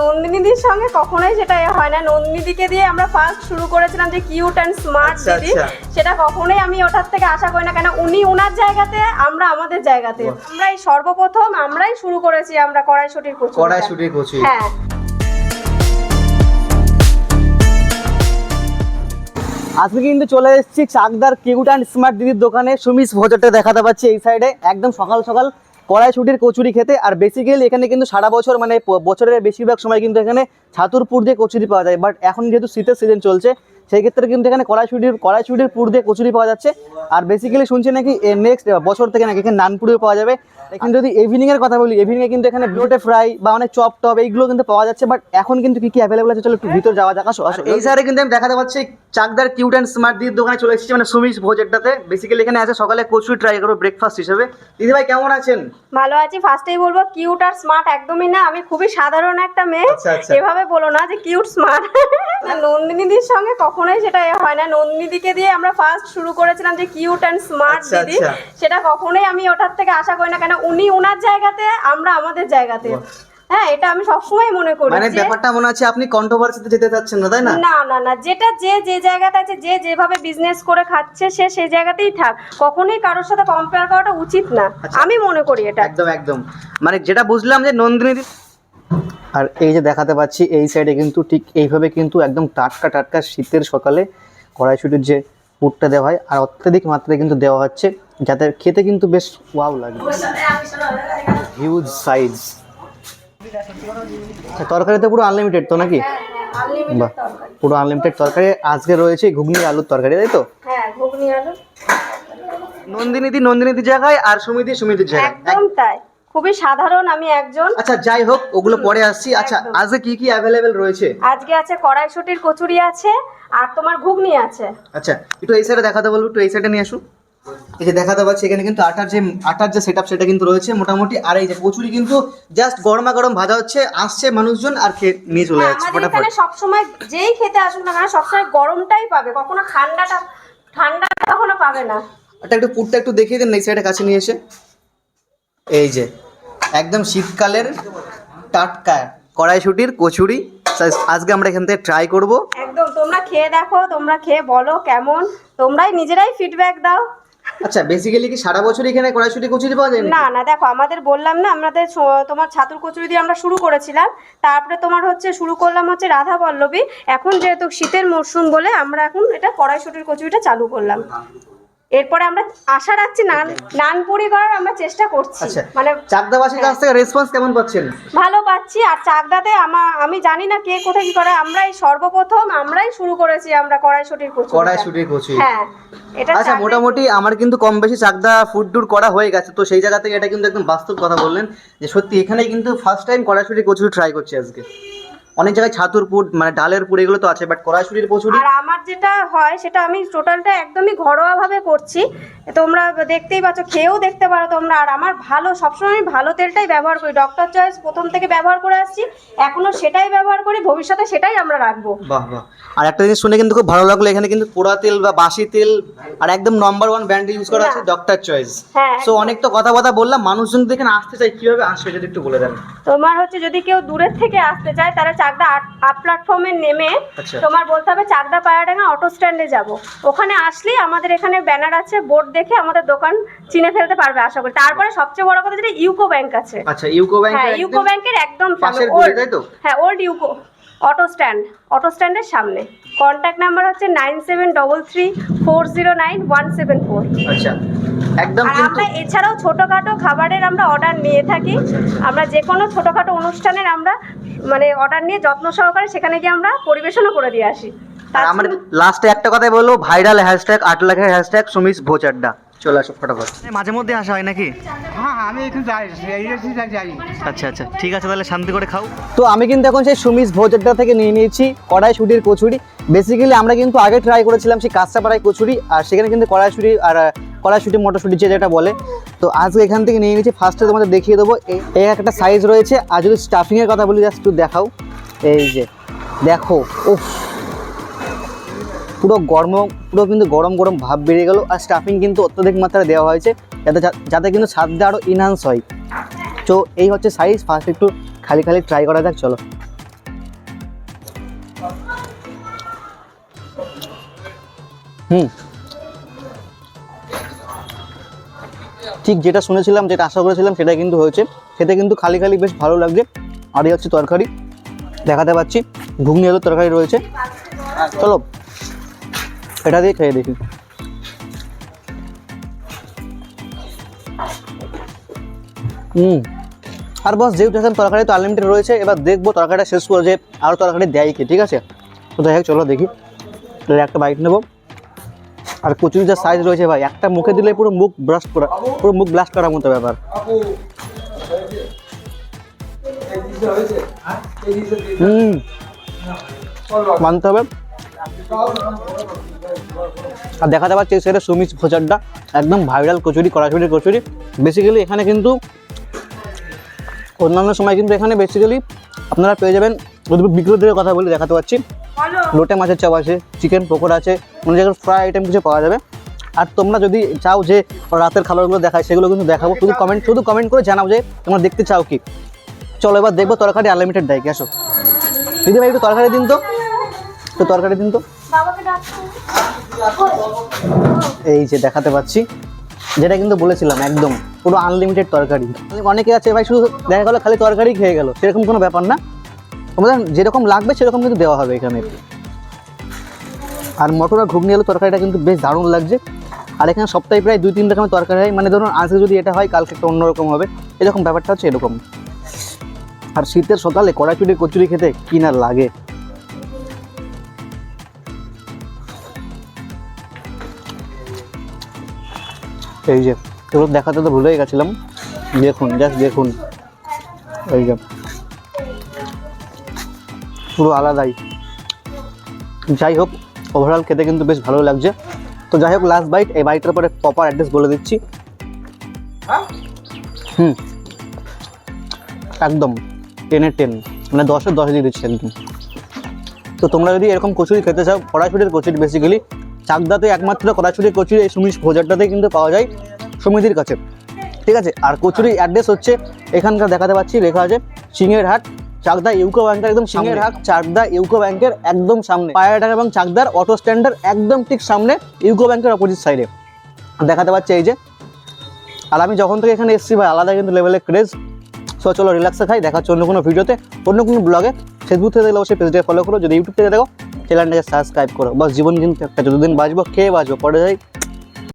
নন্দিনীদির সঙ্গে কখনোই সেটা এ হয় না। নন্দিনীদিকে দিয়ে আমরা ফার্স্ট শুরু করেছিলাম যে কিউট অ্যান্ড স্মার্ট দিদি। আচ্ছা। সেটা কখনোই আমি ওটার থেকে আশা করি না কেন উনি ওনার জায়গাতে আমরা আমাদের জায়গাতে। আমরাই সর্বপ্রথম আমরাই শুরু করেছি আমরা কড়াইশুটির কচুরি কড়াইশুটির কচুরি। হ্যাঁ। আজকে কিন্তু চলে এসেছি চাকদার কিউট অ্যান্ড স্মার্ট দিদির দোকানে। সুমিস ভোজারটা দেখাতে পাচ্ছি এই সাইডে একদম সকাল সকাল কড়াইশুটির কচুরি খেতে, আর বেসিক্যালি এখানে কিন্তু সারা বছর মানে বছরের বেশিরভাগ সময় কিন্তু এখানে ছাতুর পুর দিয়ে কচুরি পাওয়া যায়। বাট এখন যেহেতু শীতের সিজন চলছে, সেই ক্ষেত্রে কিন্তু এখানে কড়াইশুটির কড়াইশুটির পুর দিয়ে কচুরি পাওয়া যাচ্ছে। আর বেসিক্যালি শুনছি নাকি নেক্সট বছর থেকে নাকি এখানে নানপুরিও পাওয়া যাবে। এখানে যদি ইভিনিং এর কথা বলি ইভিনিং এ কিন্তু এখানে ব্লোটে ফ্রাই বা অনেক চপ টপ এইগুলো কিন্তু পাওয়া যাচ্ছে বাট এখন কিন্তু কি কি অ্যাভেলেবল আছে? চলো একটু ভিতর যাওয়া যাক আসো আসো। এই সাইডে কিন্তু আমি দেখাতে পাচ্ছি চাকদার কিউট অ্যান্ড স্মার্ট দিদির দোকানে চলে এসেছি মানে সুমিস ভোজেরটাতে। বেসিক্যালি এখানে আছে সকালে কচুরি ট্রাই করব ব্রেকফাস্ট হিসেবে। দিদি ভাই কেমন আছেন? ভালো আছি ফার্স্টেই বলব কিউট আর স্মার্ট একদমই না আমি খুবই সাধারণ একটা মেয়ে। আচ্ছা, আচ্ছা। এভাবে বলো না যে কিউট স্মার্ট নন্দিনীদির সঙ্গে কখনোই সেটা এ হয় না। নন্দিনীদিকে দিয়ে আমরা ফার্স্ট শুরু করেছিলাম যে কিউট অ্যান্ড স্মার্ট দিদি। আচ্ছা। সেটা কখনোই আমি ওটার থেকে আশা করি না কেন উনি ওনার জায়গাতে আমরা আমাদের জায়গাতে। হ্যাঁ এটা আমি সবসময় মনে করি মানে ব্যাপারটা মনে হচ্ছে আপনি কন্ট্রোভার্সিতে যেতে চাচ্ছেন না তাই না? না না না যেটা যে যে জায়গাতে আছে যে যেভাবে বিজনেস করে খাচ্ছে সে সেই জায়গাতেই থাক। কখনোই কারোর সাথে কম্পেয়ার করাটা উচিত না। আচ্ছা। আমি মনে করি এটা। একদম একদম। মানে যেটা বুঝলাম যে নন্দিনী আর এই যে দেখাতে পাচ্ছি এই সাইডে কিন্তু ঠিক এইভাবে কিন্তু একদম টাটকা টাটকা শীতের সকালে কড়াইশুটির যে পুরটা দেওয়া হয় আর অত্যাধিক মাত্রায় কিন্তু দেওয়া হচ্ছে যাতে খেতে কিন্তু বেশ ওয়াও লাগে। হিউজ সাইজ আচ্ছা তরকারিতে পুরো আনলিমিটেড তো নাকি? বাহ পুরো আনলিমিটেড তরকারি। আজকে রয়েছে ঘুগনি আলুর তরকারি তাই তো? হ্যাঁ ঘুগনি আলু। নন্দিনীদি নন্দিনীদি জায়গায় আর সুমিদি সুমিদির জায়গায়। একদম তাই। খুবই সাধারণ আমি একজন। আচ্ছা যাই হোক ওগুলো পরে আসছি। আচ্ছা আজকে কি কি অ্যাভেলেবেল রয়েছে? আজকে আছে কড়াইশুটির কচুরি আছে আর তোমার ঘুগনি আছে। আচ্ছা একটু এই সাইডে দেখাতে বলব একটু এই সাইডে নিয়ে আসুন এই যে দেখাতে পাচ্ছি এখানে কিন্তু আটার যে আটার যে সেটআপ সেটা কিন্তু রয়েছে মোটামুটি। আর এই যে কচুরি কিন্তু জাস্ট গরমা গরম ভাজা হচ্ছে আসছে মানুষজন আর খেয়ে নিয়ে চলে হ্যাঁ, যাচ্ছে আমাদের ফটাফট। এখানে সবসময় যেই খেতে আসুক না কেন সবসময় গরমটাই পাবে। কখনো ঠান্ডাটা ঠান্ডাটা কখনো পাবে না। এটা একটু পুরটা একটু দেখিয়ে দেন এই সাইডে কাছে নিয়ে এসে। এই যে একদম শীতকালের টাটকা কড়াইশুটির কচুরি। আজকে আমরা এখান থেকে ট্রাই করব। একদম তোমরা খেয়ে দেখো তোমরা খেয়ে বলো কেমন। তোমরাই নিজেরাই ফিডব্যাক দাও। আচ্ছা বেসিক্যালি কি সারা বছর এখানে কড়াইশুটি কচুরি পাওয়া যায় না না দেখো আমাদের বললাম না আমাদের তোমার ছাতুর কচুরি দিয়ে আমরা শুরু করেছিলাম। তারপরে তোমার হচ্ছে শুরু করলাম হচ্ছে রাধা পল্লবী এখন যেহেতু শীতের মরশুম বলে আমরা এখন এটা কড়াইশুটির কচুরিটা চালু করলাম। এরপরে আমরা আশা রাখছি নান নানপুরি করার আমরা চেষ্টা করছি। আচ্ছা মানে চাকদাবাসীর কাছ থেকে রেসপন্স কেমন পাচ্ছেন? ভালো পাচ্ছি আর চাকদাতে আমা আমি জানি না কে কোথায় কি করে আমরাই সর্বপ্রথম আমরাই শুরু করেছি আমরা কড়াইশুটির কচুরি। কড়াইশুটির কচুরি। হ্যাঁ এটা আচ্ছা মোটামুটি আমার কিন্তু কম বেশি চাকদা ফুড ট্যুর করা হয়ে গেছে তো সেই জায়গা থেকে এটা কিন্তু একদম বাস্তব কথা বললেন যে সত্যি এখানেই কিন্তু ফার্স্ট টাইম কড়াইশুটির কচুরি ট্রাই করছি আজকে। অনেক জায়গায় ছাতুর পুর মানে ডালের পুর এগুলো তো আছে বাট কড়াইশুটির কচুরি? আর আমার যেটা হয় সেটা আমি টোটালটা একদমই ঘরোয়া ভাবে করছি। তোমরা দেখতেই পাচ্ছ খেয়েও দেখতে পারো তোমরা। আর আমার ভালো সবসময় আমি ভালো তেলটাই ব্যবহার করি। ডক্টর চয়েস প্রথম থেকে ব্যবহার করে আসছি এখনও সেটাই ব্যবহার করি ভবিষ্যতে সেটাই আমরা রাখব। বাহ বাহ। আর একটা জিনিস শুনে কিন্তু খুব ভালো লাগল এখানে কিন্তু পোড়া তেল বা বাসি তেল আর একদম নাম্বার ওয়ান ব্র্যান্ড ইউজ করা আছে ডক্টর চয়েস হ্যাঁ সো অনেক তো কথা কথা বললাম মানুষজন এখানে আসতে চাই কীভাবে আসবে যদি একটু বলে দেন? তোমার হচ্ছে যদি কেউ দূরের থেকে আসতে চায় তাহলে চাকদা আপ প্ল্যাটফর্মে নেমে আচ্ছা। তোমার বলতে হবে চাকদা পায়রাডাঙ্গা অটো স্ট্যান্ডে যাব। ওখানে আসলেই আমাদের এখানে ব্যানার আছে বোর্ড দেখে আমাদের দোকান চিনে ফেলতে পারবে আশা করি। তারপরে সবচেয়ে বড় কথা যেটা ইউকো ব্যাংক আছে। আচ্ছা ইউকো ব্যাংক হ্যাঁ ইউকো ব্যাংকের একদম ওল্ড হ্যাঁ old UCO auto stand auto স্ট্যান্ডের সামনে। কন্ট্যাক্ট নাম্বার হচ্ছে nine seven double three four zero nine one seven four আচ্ছা। একদম আর আমরা এছাড়াও ছোটোখাটো খাবারের আমরা অর্ডার নিয়ে থাকি। আমরা যে কোনো ছোটোখাটো অনুষ্ঠানের আমরা মানে অর্ডার নিয়ে যত্ন সহকারে সেখানে গিয়ে আমরা পরিবেশনও করে দিয়ে আসি। আর আমার লাস্টে একটা কথাই বলব ভাইরাল হ্যাশট্যাগ আট লাখের হ্যাশট্যাগ সুমিস ভোচাড্ডা। চলে আসো ফটাফট। মাঝে মধ্যে আসা হয় নাকি? হ্যাঁ আমি একটু যাই যাই। আচ্ছা আচ্ছা ঠিক আছে তাহলে শান্তি করে খাও। তো আমি কিন্তু এখন সেই সুমিস ভোজারটা থেকে নিয়ে নিয়েছি কড়াই কড়াইশুটির কচুরি। বেসিক্যালি আমরা কিন্তু আগে ট্রাই করেছিলাম সেই কাঁচরাপাড়ায় কচুরি আর সেখানে কিন্তু কড়াইশুটি আর কড়াইশুটি, মটরশুটি, যে যেটা বলে। তো আজকে এখান থেকে নিয়ে নিচ্ছি। ফার্স্টে তোমাদের দেখিয়ে দেবো এই একটা সাইজ রয়েছে। আর যদি স্টাফিংয়ের কথা বলি জাস্ট একটু দেখাও। এই যে, দেখো ও পুরো গরম, পুরো কিন্তু গরম গরম ভাব বেড়ে গেল। আর স্টাফিং কিন্তু অত্যধিক মাত্রায় দেওয়া হয়েছে। যাতে যাতে কিন্তু স্বাদটা আরও ইনহান্স হয়। তো এই হচ্ছে সাইজ ফার্স্ট একটু খালি খালি ট্রাই করা যাক, চলো। হুম। ঠিক যেটা শুনেছিলাম, যেটা আশা করেছিলাম সেটা কিন্তু হয়েছে। খেতে কিন্তু খালি খালি বেশ ভালো লাগছে। আর এই হচ্ছে তরকারি। দেখাতে পাচ্ছি। ঘুগনি আলুর তরকারি রয়েছে। চলো, এটা দিয়ে খেয়ে দেখি। হুম। আর বস, যেহেতু এখন তরকারি তো আনলিমিটেড রয়েছে, এবার দেখব তরকারিটা শেষ করে যে আরও তরকারি দেয় কি, ঠিক আছে? তো যাই হোক, চলো দেখি। একটা বাইক নেব। আর কচুরি যা সাইজ রয়েছে ভাই, একটা মুখে দিলে পুরো মুখ ব্রাশ করা, পুরো মুখ ব্লাস্ট করার মতো ব্যাপার। হুম, মানতে হবে। আর দেখাতে পাচ্ছি সেটা সুমিত ভোজারটা একদম ভাইরাল কচুরি কড়াছড়ির কচুরি। বেসিক্যালি এখানে কিন্তু অন্যান্য সময় কিন্তু এখানে বেসিক্যালি আপনারা পেয়ে যাবেন বিক্রেতাদের কথা বলে দেখাতে পাচ্ছি। লোটে মাছের চাপ আছে চিকেন পকোড়া আছে অন্য জায়গায় ফ্রাই আইটেম কিছু পাওয়া যাবে। আর তোমরা যদি চাও যে রাতের খাবারগুলো দেখায় সেগুলো কিন্তু দেখাবো। শুধু কমেন্ট শুধু কমেন্ট করে জানাও যে তোমরা দেখতে চাও কি। চলো এবার দেখব তরকারি আনলিমিটেড দেয় কি আসো। দিদি ভাই একটু তরকারি দিন তো। একটু তরকারি দিন তো। এই যে দেখাতে পাচ্ছি। যেটা কিন্তু বলেছিলাম একদম। পুরো আনলিমিটেড তরকারি। অনেকে আছে ভাই শুধু দেখা গেলো খালি তরকারি খেয়ে গেল। সেরকম কোনো ব্যাপার না। তোমাদের যেরকম লাগবে সেরকম কিন্তু দেওয়া হবে এখানে। আর মটর আর ঘুগনি আলু তরকারিটা কিন্তু বেশ দারুণ লাগছে। আর এখানে সপ্তাহে প্রায় দুই তিন রকমের তরকারি হয়। মানে ধরুন, আজকে যদি এটা হয়, কালকে একটা অন্যরকম হবে। এরকম ব্যাপারটা হচ্ছে এরকম। আর শীতের সকালে কড়াইচুরি কচুরি খেতে কি না লাগে। এই যে, এগুলো দেখাতে তো ভুলেই গেছিলাম। দেখুন জাস্ট দেখুন। এই যে। পুরো আলাদাই। যাই হোক ওভারঅল খেতে কিন্তু বেশ ভালো লাগছে। তো যাই হোক লাস্ট বাইট এই বাইটের পরে প্রপার অ্যাড্রেস বলে দিচ্ছি। হুম। একদম টেনে টেন মানে দশে দশ দিয়ে দিচ্ছি একদম। তো তোমরা যদি এরকম কচুরি খেতে চাও কড়াইশুটির কচুরি বেসিক্যালি চাকদাতে একমাত্র কড়াইশুটির কচুরি এই সুমিশ ভোজারটাতে কিন্তু পাওয়া যায় সমিতির কাছে। ঠিক আছে? আর কচুরি অ্যাড্রেস হচ্ছে এখানকার দেখাতে পাচ্ছি লেখা আছে সিংহের হাট চাকদা ইউকো ব্যাংকের একদম সিংহের হাট চাকদা ইউকো ব্যাংকের একদম সামনে। পায়রাটার এবং চাকদার অটো স্ট্যান্ডের একদম ঠিক সামনে ইউকো ব্যাংকের অপোজিট সাইডে দেখাতে পাচ্ছি এই যে। আর আমি যখন থেকে এখানে এসেছি ভাই আলাদা কিন্তু লেভেলের ক্রেজ সো চলো রিল্যাক্সে খাই দেখা হচ্ছে অন্য কোনো ভিডিওতে অন্য কোনো ব্লগে ফেসবুক থেকে দেখলে অবশ্যই পেজটাকে ফলো করো। যদি ইউটিউব থেকে দেখো চ্যানেলটাকে সাবস্ক্রাইব করো। বাস জীবন কিন্তু একটা যতদিন বাঁচবো খেয়ে বাঁচবো পরে যাই।